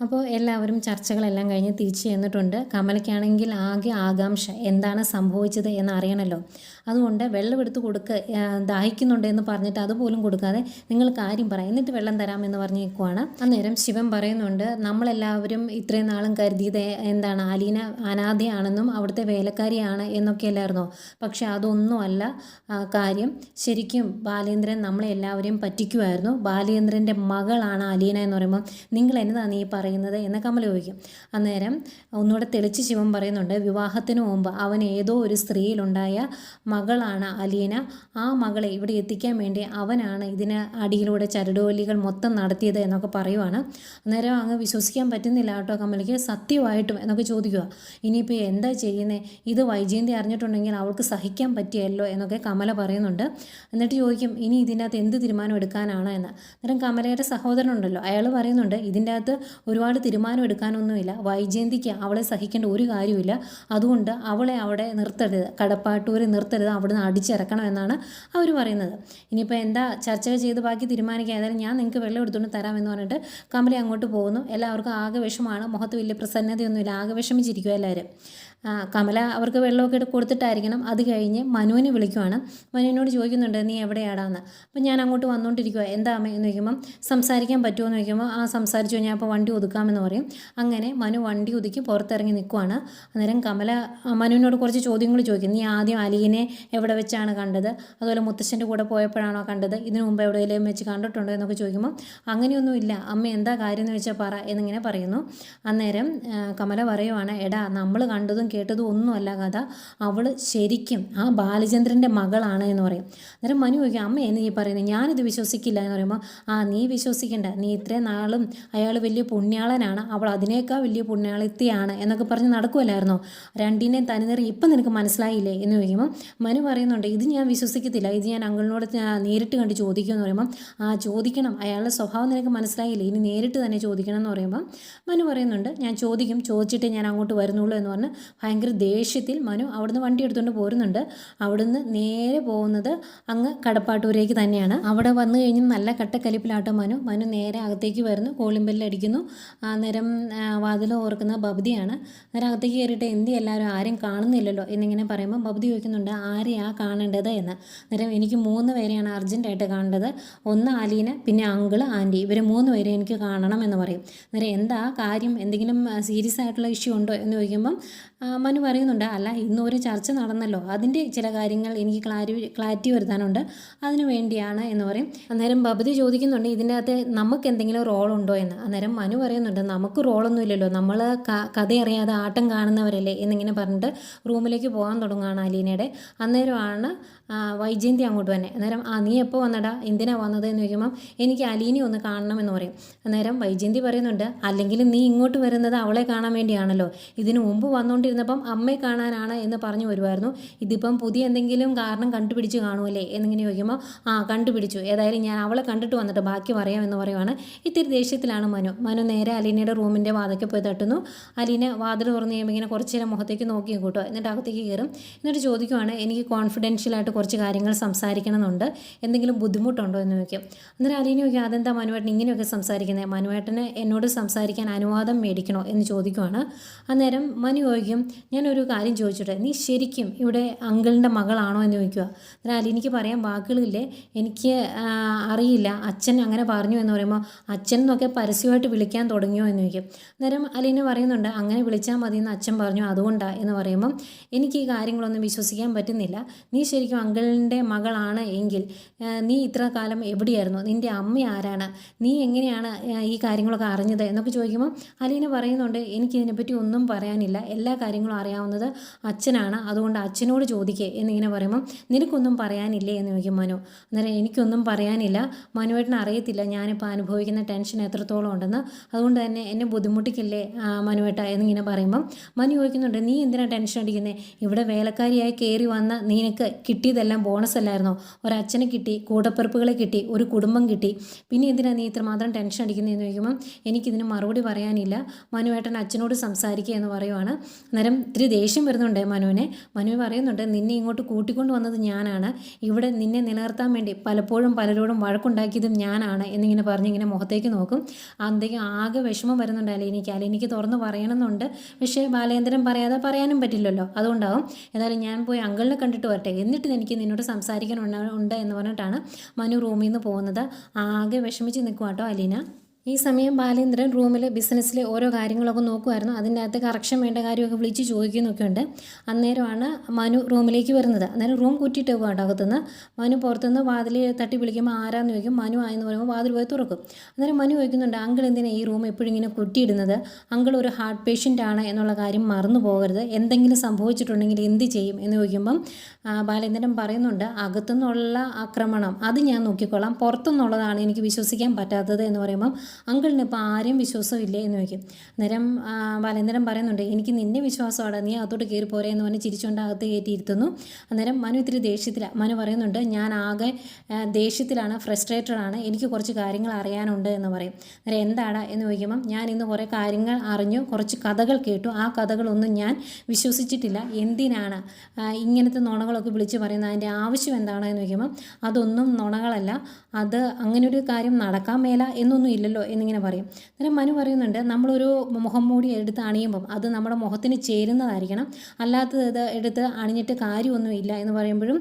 അപ്പോൾ എല്ലാവരും ചർച്ചകളെല്ലാം കഴിഞ്ഞ് തിരിച്ചു ചെന്നിട്ടുണ്ട്. കമലയ്ക്കാണെങ്കിൽ ആകെ ആകാംക്ഷ. എന്താണ് സംഭവിച്ചത് എന്ന് അറിയണമല്ലോ അതുകൊണ്ട് വെള്ളമെടുത്ത് കൊടുക്ക ദാഹിക്കുന്നുണ്ട് എന്ന് പറഞ്ഞിട്ട് അതുപോലും കൊടുക്കാതെ നിങ്ങൾ കാര്യം പറ. എന്നിട്ട് വെള്ളം തരാമെന്ന് പറഞ്ഞ് നിൽക്കുവാണ്. അന്നേരം ശിവൻ പറയുന്നുണ്ട് നമ്മളെല്ലാവരും ഇത്രയും നാളും കരുതിയത് എന്താണ്? അലീന അനാഥയാണെന്നും അവിടുത്തെ വേലക്കാരിയാണ് എന്നൊക്കെ എന്നൊക്കെയല്ലായിരുന്നോ പക്ഷെ അതൊന്നുമല്ല കാര്യം. ശരിക്കും ബാലേന്ദ്രൻ നമ്മളെ എല്ലാവരെയും പറ്റിക്കുമായിരുന്നു ബാലേന്ദ്രന്റെ മകളാണ് അലീന എന്ന് പറയുമ്പോൾ നിങ്ങൾ എന്നതാണ് നീ പറയുന്നത് എന്ന് കമല ചോദിക്കും. അന്നേരം ഒന്നുകൂടെ തെളിച്ച് ശിവൻ പറയുന്നുണ്ട് വിവാഹത്തിന് മുമ്പ് അവൻ ഏതോ ഒരു സ്ത്രീയിലുണ്ടായ മകളാണ് അലീന. ആ മകളെ ഇവിടെ എത്തിക്കാൻ വേണ്ടി അവനാണ് ഇതിന് അടിയിലൂടെ ചരടുവലികൾ മൊത്തം നടത്തിയത് എന്നൊക്കെ പറയുവാണ്. അന്നേരം അങ്ങ് വിശ്വസിക്കാൻ പറ്റുന്നില്ല കേട്ടോ കമലയ്ക്ക് സത്യമായിട്ടും എന്നൊക്കെ ചോദിക്കുക. ഇനിയിപ്പോൾ എന്താ ചെയ്യുന്നത് ഇത് വൈജയന്തി അറിഞ്ഞിട്ടുണ്ടെങ്കിൽ അവൾക്ക് സഹിക്കാൻ പറ്റിയല്ലോ എന്നൊക്കെ കമല പറയുന്നുണ്ട്. എന്നിട്ട് ചോദിക്കും ഇനി ഇതിനകത്ത് എന്ത് തീരുമാനം എടുക്കാനാണ്? എന്ന്. അന്നേരം കമലയുടെ സഹോദരനുണ്ടല്ലോ അയാൾ പറയുന്നുണ്ട് ഇതിന്റെ അകത്ത് ഒരുപാട് തീരുമാനം എടുക്കാനൊന്നുമില്ല. വൈജയന്തിക്ക് അവളെ സഹിക്കേണ്ട ഒരു കാര്യമില്ല അതുകൊണ്ട് അവളെ അവിടെ നിർത്തരുത്. കടപ്പാട്ടൂർ നിർത്തരുത്. അവിടുന്ന് അടിച്ചിറക്കണം എന്നാണ് അവർ പറയുന്നത്. ഇനിയിപ്പോൾ എന്താ ചർച്ചകൾ ചെയ്ത് ബാക്കി തീരുമാനിക്കുക ഏതായാലും ഞാൻ നിങ്ങൾക്ക് വെള്ളം എടുത്തുകൊണ്ട് തരാമെന്ന് പറഞ്ഞിട്ട് കമലി അങ്ങോട്ട് പോകുന്നു. എല്ലാവർക്കും ആകെ വിഷമാണ് മുഖത്ത് വലിയ പ്രസന്നതയൊന്നുമില്ല. ആകെ വിഷമിച്ചിരിക്കുക എല്ലാവരും. കമല അവർക്ക് വെള്ളമൊക്കെ ഇട്ട് കൊടുത്തിട്ടായിരിക്കണം. അത് കഴിഞ്ഞ് മനുവിനെ വിളിക്കുവാണ്. മനുവിനോട് ചോദിക്കുന്നുണ്ട് നീ എവിടെയാടാന്ന്? അപ്പം ഞാൻ അങ്ങോട്ട് വന്നുകൊണ്ടിരിക്കുക എന്താ അമ്മ? എന്ന് ചോദിക്കുമ്പം സംസാരിക്കാൻ പറ്റുമോ? എന്ന് ചോദിക്കുമ്പോൾ ആ സംസാരിച്ചു ഞാൻ അപ്പോൾ വണ്ടി ഒതുക്കാമെന്ന് പറയും. അങ്ങനെ മനു വണ്ടി ഒതുക്കി പുറത്തിറങ്ങി നിൽക്കുവാണ് അന്നേരം കമല മനുവിനോട് കുറച്ച് ചോദ്യങ്ങൾ ചോദിക്കും. നീ ആദ്യം അലീനെ എവിടെ വെച്ചാണ് കണ്ടത്? അതുപോലെ മുത്തശ്ശന്റെ കൂടെ പോയപ്പോഴാണോ കണ്ടത്? ഇതിനു മുമ്പ് എവിടെയെങ്കിലും വെച്ച് കണ്ടിട്ടുണ്ടോ? എന്നൊക്കെ ചോദിക്കുമ്പോൾ അങ്ങനെയൊന്നുമില്ല അമ്മ എന്താ കാര്യം എന്ന് വെച്ചാൽ പറ എന്നിങ്ങനെ പറയുന്നു. അന്നേരം കമല പറയുവാണ് എടാ നമ്മൾ കണ്ടതും കേട്ടതും ഒന്നുമല്ല കഥ. അവൾ ശരിക്കും ആ ബാലചന്ദ്രന്റെ മകളാണ് എന്ന് പറയും. അന്നേരം മനു ചോദിക്കും അമ്മ എന്ന് ഈ പറയുന്നത് ഞാനിത് വിശ്വസിക്കില്ല എന്ന് പറയുമ്പോൾ ആ നീ വിശ്വസിക്കണ്ട. നീ ഇത്രയും നാളും അയാൾ വലിയ പുണ്യാളനാണ്. അവൾ അതിനേക്കാൾ വലിയ പുണ്യാളിത്തിയാണ് എന്നൊക്കെ പറഞ്ഞ് നടക്കുമല്ലായിരുന്നോ രണ്ടിനെയും തനിനിറി ഇപ്പം നിനക്ക് മനസ്സിലായില്ലേ എന്ന് ചോദിക്കുമ്പോൾ മനു പറയുന്നുണ്ട് ഇത് ഞാൻ വിശ്വസിക്കത്തില്ല. ഇത് ഞാൻ അങ്കിളിനോട് നേരിട്ട് കണ്ട് ചോദിക്കും എന്ന് പറയുമ്പോൾ ആ ചോദിക്കണം. അയാളുടെ സ്വഭാവം നിനക്ക് മനസ്സിലായില്ലേ? ഇനി നേരിട്ട് തന്നെ ചോദിക്കണം എന്ന് പറയുമ്പോൾ മനു പറയുന്നുണ്ട് ഞാൻ ചോദിക്കും. ചോദിച്ചിട്ട് ഞാൻ അങ്ങോട്ട് വരുന്നുള്ളൂ എന്ന് പറഞ്ഞ് ഭയങ്കര ദേഷ്യത്തിൽ മനു അവിടുന്ന് വണ്ടി എടുത്തുകൊണ്ട് പോരുന്നുണ്ട്. അവിടുന്ന് നേരെ പോകുന്നത് അങ്ങ് കടപ്പാട്ടൂരേക്ക് തന്നെയാണ്. അവിടെ വന്നു കഴിഞ്ഞ് നല്ല കട്ടക്കലിപ്പിലാട്ടോ മനു. മനു നേരെ അകത്തേക്ക് വരുന്നു. കോളിമ്പെല്ലിൽ അടിക്കുന്നു അന്നേരം വാതിൽ ഓർക്കുന്ന ബബ്ദിയാണ് അന്നേരം അകത്തേക്ക് കയറിയിട്ട് എന്തി എല്ലാവരും ആരും കാണുന്നില്ലല്ലോ എന്നിങ്ങനെ പറയുമ്പോൾ ബബ്ദി ചോദിക്കുന്നുണ്ട് ആരെയാ കാണേണ്ടത് എന്ന്? അന്നേരം എനിക്ക് മൂന്ന് പേരെയാണ് അർജന്റായിട്ട് കാണേണ്ടത്. ഒന്ന് ആലീന പിന്നെ അങ്കിൾ ആന്റി ഇവർ മൂന്ന് പേരെ എനിക്ക് കാണണം എന്ന് പറയും. അന്നേരം എന്താ കാര്യം? എന്തെങ്കിലും സീരിയസ് ആയിട്ടുള്ള ഇഷ്യൂ ഉണ്ടോ എന്ന് ചോദിക്കുമ്പം മനു പറയുന്നുണ്ട് അല്ല ഇന്ന് ഒരു ചർച്ച നടന്നല്ലോ. അതിന്റെ ചില കാര്യങ്ങൾ എനിക്ക് ക്ലാരി ക്ലാരിറ്റി വരുത്താനുണ്ട്. അതിനു വേണ്ടിയാണ് എന്ന് പറയും. അന്നേരം ഭഗതി ചോദിക്കുന്നുണ്ട് ഇതിന്റെ അകത്ത് നമുക്ക് എന്തെങ്കിലും റോൾ ഉണ്ടോ എന്ന്? അന്നേരം മനു പറയുന്നുണ്ട് നമുക്ക് റോളൊന്നും ഇല്ലല്ലോ. നമ്മൾ കഥ അറിയാതെ ആട്ടം കാണുന്നവരല്ലേ എന്നിങ്ങനെ പറഞ്ഞിട്ട് റൂമിലേക്ക് പോകാൻ തുടങ്ങുകയാണ് അലീനയുടെ. അന്നേരമാണ് വൈജയന്തി അങ്ങോട്ട് തന്നെ അന്നേരം ആ നീ എപ്പോൾ വന്നടാ? എന്തിനാ വന്നത്? എന്ന് ചോദിക്കുമ്പം എനിക്ക് അലീനെ ഒന്ന് കാണണം എന്ന് പറയും. അന്നേരം വൈജയന്തി പറയുന്നുണ്ട് അല്ലെങ്കിൽ നീ ഇങ്ങോട്ട് വരുന്നത് അവളെ കാണാൻ വേണ്ടിയാണല്ലോ. ഇതിനു മുമ്പ് വന്നുകൊണ്ടിരുന്നപ്പം അമ്മയെ കാണാനാണ് എന്ന് പറഞ്ഞു വരുമായിരുന്നു ഇതിപ്പം പുതിയ എന്തെങ്കിലും കാരണം കണ്ടുപിടിച്ച് കാണുമല്ലേ എന്നിങ്ങനെ ചോദിക്കുമ്പോൾ ആ കണ്ടുപിടിച്ചു. ഏതായാലും ഞാൻ അവളെ കണ്ടിട്ട് വന്നിട്ട് ബാക്കി പറയാം എന്ന് പറയുവാണ്. ഇത്തിരി ദേഷ്യത്തിലാണ് മനു. മനു നേരെ അലീനയുടെ റൂമിന്റെ വാതക്കെ പോയി തട്ടുന്നു. അലീന വാതിൽ തുറന്നു കഴിയുമ്പോൾ ഇങ്ങനെ കുറച്ച് നേരം മുഖത്തേക്ക് നോക്കി കൂട്ടോ. എന്നിട്ട് അകത്തേക്ക് കയറും. എന്നിട്ട് ചോദിക്കുവാണ് എനിക്ക് കോൺഫിഡൻഷ്യലായിട്ട് കുറച്ച് കാര്യങ്ങൾ സംസാരിക്കണമെന്നുണ്ട്. എന്തെങ്കിലും ബുദ്ധിമുട്ടുണ്ടോ? എന്ന് ചോദിക്കും. അന്നേരം അലീന ചോദിക്കും അതെന്താ മനുവേട്ടൻ ഇങ്ങനെയൊക്കെ സംസാരിക്കുന്നത് മനുവേട്ടന് എന്നോട് സംസാരിക്കാൻ അനുവാദം മേടിക്കണോ? എന്ന് ചോദിക്കുവാണ്. അന്നേരം മനു ചോദിക്കും ഞാനൊരു കാര്യം ചോദിച്ചോട്ടെ? നീ ശരിക്കും ഇവിടെ അങ്കിളിന്റെ മകളാണോ എന്ന് ചോദിക്കുക എന്നാൽ എനിക്ക് പറയാൻ വാക്കുകളില്ലേ? എനിക്ക് അറിയില്ല. അച്ഛൻ അങ്ങനെ പറഞ്ഞു എന്ന് പറയുമ്പോൾ അച്ഛൻ എന്നൊക്കെ പരസ്യമായിട്ട് വിളിക്കാൻ തുടങ്ങിയോ എന്ന് ചോദിക്കും. അന്നേരം അലീന പറയുന്നുണ്ട് അങ്ങനെ വിളിച്ചാൽ മതി എന്ന് അച്ഛൻ പറഞ്ഞു. അതുകൊണ്ടാണ് എന്ന് പറയുമ്പം എനിക്ക് ഈ കാര്യങ്ങളൊന്നും വിശ്വസിക്കാൻ പറ്റുന്നില്ല. നീ ശരിക്കും അങ്കിളിന്റെ മകളാണ് എങ്കിൽ നീ ഇത്ര കാലം എവിടെയായിരുന്നു? നിന്റെ അമ്മ ആരാണ്? നീ എങ്ങനെയാണ് ഈ കാര്യങ്ങളൊക്കെ അറിഞ്ഞത്? എന്നൊക്കെ ചോദിക്കുമ്പോൾ അലീന പറയുന്നുണ്ട് എനിക്കിതിനെപ്പറ്റി ഒന്നും പറയാനില്ല. എല്ലാ കാര്യങ്ങളും അറിയാവുന്നത് അച്ഛനാണ്. അതുകൊണ്ട് അച്ഛനോട് ചോദിക്കേ എന്നിങ്ങനെ പറയുമ്പം നിനക്കൊന്നും പറയാനില്ലേ? എന്ന് ചോദിക്കും മനു. അന്നേരം എനിക്കൊന്നും പറയാനില്ല. മനുവേട്ടന് അറിയത്തില്ല. ഞാനിപ്പോൾ അനുഭവിക്കുന്ന ടെൻഷൻ എത്രത്തോളം ഉണ്ടെന്ന്. അതുകൊണ്ട് തന്നെ എന്നെ ബുദ്ധിമുട്ടിക്കില്ലേ മനുവേട്ട? എന്നിങ്ങനെ പറയുമ്പം മനു ചോദിക്കുന്നുണ്ട് നീ എന്തിനാണ് ടെൻഷൻ അടിക്കുന്നത് ഇവിടെ വേലക്കാരിയായി കയറി വന്ന നിനക്ക് കിട്ടിയതെല്ലാം ബോണസ് അല്ലായിരുന്നോ? ഒരച്ഛനെ കിട്ടി കൂടപ്പിറപ്പുകളെ കിട്ടി ഒരു കുടുംബം കിട്ടി. പിന്നെ എന്തിനാണ് നീ ഇത്രമാത്രം ടെൻഷൻ അടിക്കുന്നതെന്ന് ചോദിക്കുമ്പം എനിക്കിതിന് മറുപടി പറയാനില്ല. മനുവേട്ടൻ അച്ഛനോട് സംസാരിക്കുക എന്ന് പറയുവാണ്. അന്നേരം ഇത്തിരി ദേഷ്യം വരുന്നുണ്ട് മനുവിനെ. മനു പറയുന്നുണ്ട് നിന്നെ ഇങ്ങോട്ട് കൂട്ടിക്കൊണ്ട് വന്നത് ഞാനാണ്. ഇവിടെ നിന്നെ നിലനിർത്താൻ വേണ്ടി പലപ്പോഴും പലരോടും വഴക്കുണ്ടാക്കിയതും ഞാനാണ് എന്നിങ്ങനെ പറഞ്ഞ് ഇങ്ങനെ മുഖത്തേക്ക് നോക്കും. അന്തേക്കും ആകെ വിഷമം വരുന്നുണ്ട് അലീനിക്ക് അലീനിക്ക് തുറന്ന് പറയണമെന്നുണ്ട്. പക്ഷേ ബാലേന്ദ്രൻ പറയാതെ പറയാനും പറ്റില്ലല്ലോ. അതുകൊണ്ടാവും എന്നാലും ഞാൻ പോയി അങ്കിളിനെ കണ്ടിട്ട് വരട്ടെ. എന്നിട്ട് എനിക്ക് നിന്നോട് സംസാരിക്കാനുണ്ട് ഉണ്ട് എന്ന് പറഞ്ഞിട്ടാണ് മനു റൂമിൽ നിന്ന് പോകുന്നത്. ആകെ വിഷമിച്ച് നിൽക്കുക കേട്ടോ അലീന. ഈ സമയം ബാലേന്ദ്രൻ റൂമിൽ ബിസിനസ്സിലെ ഓരോ കാര്യങ്ങളൊക്കെ നോക്കുമായിരുന്നു അതിന്റെ അകത്ത് കറക്ഷൻ വേണ്ട കാര്യമൊക്കെ വിളിച്ച് ചോദിക്കുന്നൊക്കെ ഉണ്ട് അന്നേരമാണ് മനു റൂമിലേക്ക് വരുന്നത്. അന്നേരം റൂം കുറ്റിയിട്ട് പോകും അകത്തുനിന്ന്. മനു പുറത്തുനിന്ന് വാതിൽ തട്ടി വിളിക്കുമ്പോൾ ആരാന്ന് ചോദിക്കും. മനു ആയെന്ന് പറയുമ്പോൾ വാതിൽ പോയി തുറക്കും. അന്നേരം മനു ചോദിക്കുന്നുണ്ട് അങ്കിൾ എന്തിനാണ് ഈ റൂം എപ്പോഴും ഇങ്ങനെ കുറ്റിയിടുന്നത് അങ്കിൾ ഒരു ഹാർട്ട് പേഷ്യന്റ് ആണ് എന്നുള്ള കാര്യം മറന്നു പോകരുത്. എന്തെങ്കിലും സംഭവിച്ചിട്ടുണ്ടെങ്കിൽ എന്ത് ചെയ്യും? എന്ന് ചോദിക്കുമ്പം ബാലേന്ദ്രൻ പറയുന്നുണ്ട് അകത്തുനിന്നുള്ള ആക്രമണം. അത് ഞാൻ നോക്കിക്കൊള്ളാം പുറത്തുനിന്നുള്ളതാണ് എനിക്ക് വിശ്വസിക്കാൻ പറ്റാത്തത് എന്ന് പറയുമ്പം അങ്കിളിന് ഇപ്പോൾ ആരെയും വിശ്വാസമില്ലേ എന്ന് ചോദിക്കും. നേരം ബാലേന്ദ്രൻ പറയുന്നുണ്ട് എനിക്ക് നിന്നെ വിശ്വാസമാണ് നീ അകത്തോട്ട് കയറി പോരെ എന്ന് പറഞ്ഞ് ചിരിച്ചുകൊണ്ട് അകത്ത് കയറ്റിയിരുത്തുന്നു അന്നേരം മനു ഇത്തിരി ദേഷ്യത്തിലാണ് മനു പറയുന്നുണ്ട് ഞാൻ ആകെ ദേഷ്യത്തിലാണ് ഫ്രസ്ട്രേറ്റഡ് ആണ്. എനിക്ക് കുറച്ച് കാര്യങ്ങൾ അറിയാനുണ്ട് എന്ന് പറയും. അന്നേരം എന്താണ് എന്ന് ചോദിക്കുമ്പം ഞാൻ ഇന്ന് കുറേ കാര്യങ്ങൾ അറിഞ്ഞു കുറച്ച് കഥകൾ കേട്ടു. ആ കഥകളൊന്നും ഞാൻ വിശ്വസിച്ചിട്ടില്ല. എന്തിനാണ്? ഇങ്ങനത്തെ നുണകളൊക്കെ വിളിച്ച് പറയുന്നത് അതിന്റെ ആവശ്യം എന്താണെന്ന് ചോദിക്കുമ്പം അതൊന്നും നുണകളല്ല. അത് അങ്ങനെ ഒരു കാര്യം നടക്കാൻ മേല എന്നൊന്നും ഇല്ലല്ലോ എന്നിങ്ങനെ പറയും. അന്നേരം മനു പറയുന്നുണ്ട് നമ്മളൊരു മുഖം മൂടി എടുത്ത് അണിയുമ്പം അത് നമ്മുടെ മുഖത്തിന് ചേരുന്നതായിരിക്കണം. അല്ലാത്തത് എടുത്ത് അണിഞ്ഞിട്ട് കാര്യമൊന്നുമില്ല എന്ന് പറയുമ്പോഴും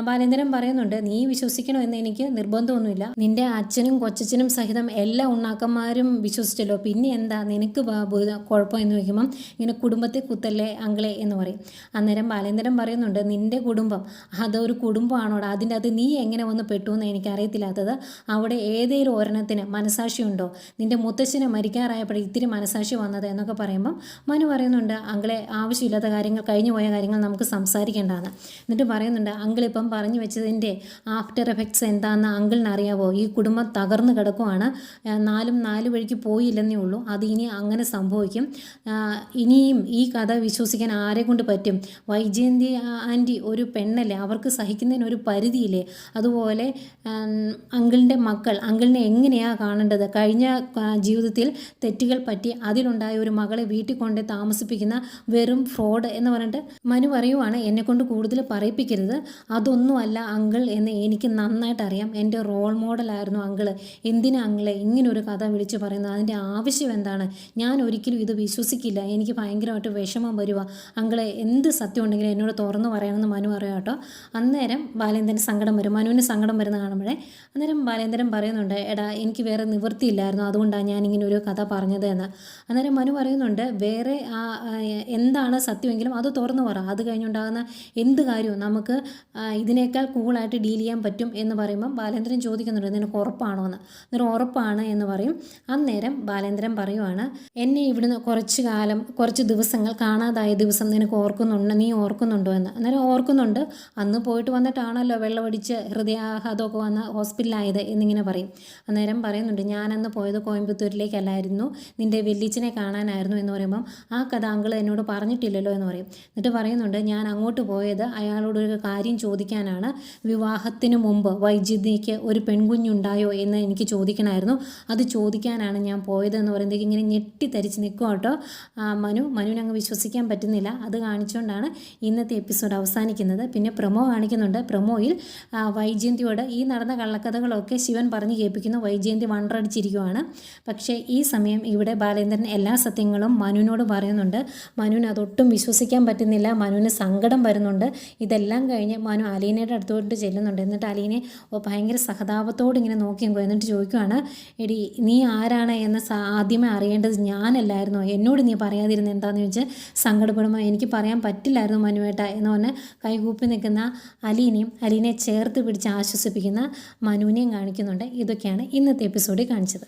ബാലേന്ദ്രൻ പറയുന്നുണ്ട് നീ വിശ്വസിക്കണോ എന്ന് എനിക്ക് നിർബന്ധമൊന്നുമില്ല. നിന്റെ അച്ഛനും കൊച്ചച്ഛനും സഹിതം എല്ലാ ഉണ്ണാക്കന്മാരും വിശ്വസിച്ചല്ലോ. പിന്നെ എന്താ? നിനക്ക് കുഴപ്പം എന്ന് ചോദിക്കുമ്പം ഇങ്ങനെ കുടുംബത്തെ കുത്തല്ലേ അങ്കളെ എന്ന് പറയും. അന്നേരം ബാലേന്ദ്രൻ പറയുന്നുണ്ട് നിന്റെ കുടുംബം അതൊരു കുടുംബമാണോടാ? അതിന്റെ അത് നീ എങ്ങനെ വന്ന് പെട്ടു എന്ന് എനിക്കറിയത്തില്ലാത്തത്. അവിടെ ഏതെങ്കിലും ഒരെണ്ണത്തിന് മനസാക്ഷിയുണ്ടോ? നിന്റെ മുത്തശ്ശനെ മരിക്കാറായപ്പോൾ ഇത്തിരി മനസാക്ഷി വന്നത് എന്നൊക്കെ പറയുമ്പം മനു പറയുന്നുണ്ട് അങ്കിളെ ആവശ്യമില്ലാത്ത കാര്യങ്ങൾ കഴിഞ്ഞു പോയ കാര്യങ്ങൾ നമുക്ക് സംസാരിക്കേണ്ടതാണ് എന്നിട്ട് പറയുന്നുണ്ട് അങ്കിൾ അങ്കിളിപ്പം പറഞ്ഞു വെച്ചതിന്റെ ആഫ്റ്റർ എഫക്ട്സ് എന്താണെന്ന് അങ്കിളിന് അറിയാവോ? ഈ കുടുംബം തകർന്നു കിടക്കുവാണ്. നാലും നാല് വഴിക്ക് പോയില്ലെന്നേ ഉള്ളൂ. അത് ഇനി അങ്ങനെ സംഭവിക്കും. ഇനിയും ഈ കഥ വിശ്വസിക്കാൻ ആരെ കൊണ്ട് പറ്റും? വൈജയന്തി ആന്റി ഒരു പെണ്ണല്ലേ? അവർക്ക് സഹിക്കുന്നതിന് ഒരു പരിധിയില്ലേ? അതുപോലെ അങ്കിളിന്റെ മക്കൾ അങ്കിളിനെ എങ്ങനെയാണ് കാണേണ്ടത്? കഴിഞ്ഞ ജീവിതത്തിൽ തെറ്റുകൾ പറ്റി അതിലുണ്ടായ ഒരു മകളെ വീട്ടിൽ കൊണ്ട് താമസിപ്പിക്കുന്ന വെറും ഫ്രോഡ് എന്ന് പറഞ്ഞിട്ട് മനു പറയുവാണ് എന്നെക്കൊണ്ട് കൂടുതൽ പറയിപ്പിക്കരുത്. അതൊന്നുമല്ല അങ്കിൾ എന്ന് എനിക്ക് നന്നായിട്ട് അറിയാം. എന്റെ റോൾ മോഡലായിരുന്നു അങ്കിൾ എന്തിനാ അങ്കിളെ ഇങ്ങനൊരു കഥ വിളിച്ച് പറയുന്നത്? അതിന്റെ ആവശ്യം എന്താണ്? ഞാൻ ഒരിക്കലും ഇത് വിശ്വസിക്കില്ല. എനിക്ക് ഭയങ്കരമായിട്ട് വിഷമം വരുക അങ്കിളെ എന്ത് സത്യം ഉണ്ടെങ്കിലും എന്നോട് തുറന്നു പറയണമെന്ന് മനു പറയാം കേട്ടോ. അന്നേരം ബാലേന്ദ്രൻ സങ്കടം വരും. മനുവിന് സങ്കടം വരുന്ന കാണുമ്പോഴേ അന്നേരം ബാലേന്ദ്രൻ പറയുന്നുണ്ട് എടാ എനിക്ക് വേറെ നിവൃത്തിയില്ലായിരുന്നു അതുകൊണ്ടാണ് ഞാനിങ്ങനെ ഒരു കഥ പറഞ്ഞത് എന്ന് അന്നേരം മനു പറയുന്നുണ്ട് വേറെ എന്താണ് സത്യമെങ്കിലും അത് തുറന്നു പറ. അത് കഴിഞ്ഞുണ്ടാകുന്ന എന്ത് കാര്യവും നമുക്ക് ഇതിനേക്കാൾ കൂളായിട്ട് ഡീൽ ചെയ്യാൻ പറ്റും എന്ന് പറയുമ്പം ബാലേന്ദ്രൻ ചോദിക്കുന്നുണ്ട് നിനക്ക് ഉറപ്പാണോ എന്ന് അന്നേരം ഉറപ്പാണ് എന്ന് പറയും. അന്നേരം ബാലേന്ദ്രൻ പറയുവാണ് എന്നെ ഇവിടുന്ന് കുറച്ച് കാലം കുറച്ച് ദിവസങ്ങൾ കാണാതായ ദിവസം നിനക്ക് ഓർക്കുന്നുണ്ട് നീ ഓർക്കുന്നുണ്ടോ എന്ന്? അന്നേരം ഓർക്കുന്നുണ്ട്. അന്ന് പോയിട്ട് വന്നിട്ടാണല്ലോ വെള്ളമടിച്ച് ഹൃദയാഘാതമൊക്കെ വന്ന് ഹോസ്പിറ്റലായത് എന്നിങ്ങനെ പറയും. അന്നേരം പറയുന്നുണ്ട് ഞാനന്ന് പോയത് കോയമ്പത്തൂരിലേക്കല്ലായിരുന്നു. നിന്റെ വെല്ലിച്ചിനെ കാണാനായിരുന്നു എന്ന് പറയുമ്പം ആ കഥ അങ്കിൾ എന്നോട് പറഞ്ഞിട്ടില്ലല്ലോ എന്ന് പറയും. എന്നിട്ട് പറയുന്നുണ്ട് ഞാൻ അങ്ങോട്ട് പോയത് അയാളോട് ഒരു കാര്യം ചോദിക്കാനാണ്. വിവാഹത്തിന് മുമ്പ് വൈദ്യുതിക്ക് ഒരു പെൺകുഞ്ഞുണ്ടായോ എന്ന് എനിക്ക് ചോദിക്കണമായിരുന്നു. അത് ചോദിക്കാനാണ് ഞാൻ പോയത് എന്ന് പറയുന്നത് ഇങ്ങനെ ഞെട്ടിത്തരിച്ച് നിൽക്കും കേട്ടോ. മനു മനുവിന് അങ്ങ് വിശ്വസിക്കാൻ പറ്റുന്നില്ല. അത് കാണിച്ചുകൊണ്ടാണ് ഇന്നത്തെ എപ്പിസോഡ് അവസാനിക്കുന്നത്. പിന്നെ പ്രൊമോ കാണിക്കുന്നുണ്ട്. പ്രൊമോയിൽ വൈജയന്തിയോട് ഈ നടന്ന കള്ളക്കഥകളൊക്കെ ശിവൻ പറഞ്ഞ് കേൾപ്പിക്കുന്നു. വൈജയന്തി വണ്ടടിച്ചിരിക്കുവാണ് പക്ഷേ ഈ സമയം ഇവിടെ ബാലേന്ദ്രൻ എല്ലാ സത്യങ്ങളും മനുവിനോട് പറയുന്നുണ്ട്. മനുവിന് അതൊട്ടും വിശ്വസിക്കാൻ പറ്റുന്നില്ല. മനുവിന് സങ്കടം വരുന്നുണ്ട്. ഇതെല്ലാം കഴിഞ്ഞ് മനു അലീനയുടെ അടുത്തോട്ട് ചെല്ലുന്നുണ്ട്. എന്നിട്ട് അലീനെ ഭയങ്കര സഹതാപത്തോട് ഇങ്ങനെ നോക്കി എന്നിട്ട് ചോദിക്കുകയാണ് എടി നീ ആരാണ് എന്ന് ആദ്യമേ അറിയേണ്ടത് ഞാനല്ലായിരുന്നു? എന്നോട് നീ പറയാതിരുന്ന എന്താണെന്ന് ചോദിച്ച് സങ്കടപ്പെടുമ്പോൾ എനിക്ക് പറയാൻ പറ്റില്ലായിരുന്നു മനുവേട്ട എന്ന് പറഞ്ഞ് കൈകൂപ്പി നിൽക്കുന്ന അലീനയും അലീനെ ചേർത്ത് പിടിച്ച് ആശ്വസിപ്പിക്കുന്ന മനുവിനെയും കാണിക്കുന്നുണ്ട്. ഇതൊക്കെയാണ് ഇന്നത്തെ എപ്പിസോഡിൽ കാണിച്ചത്.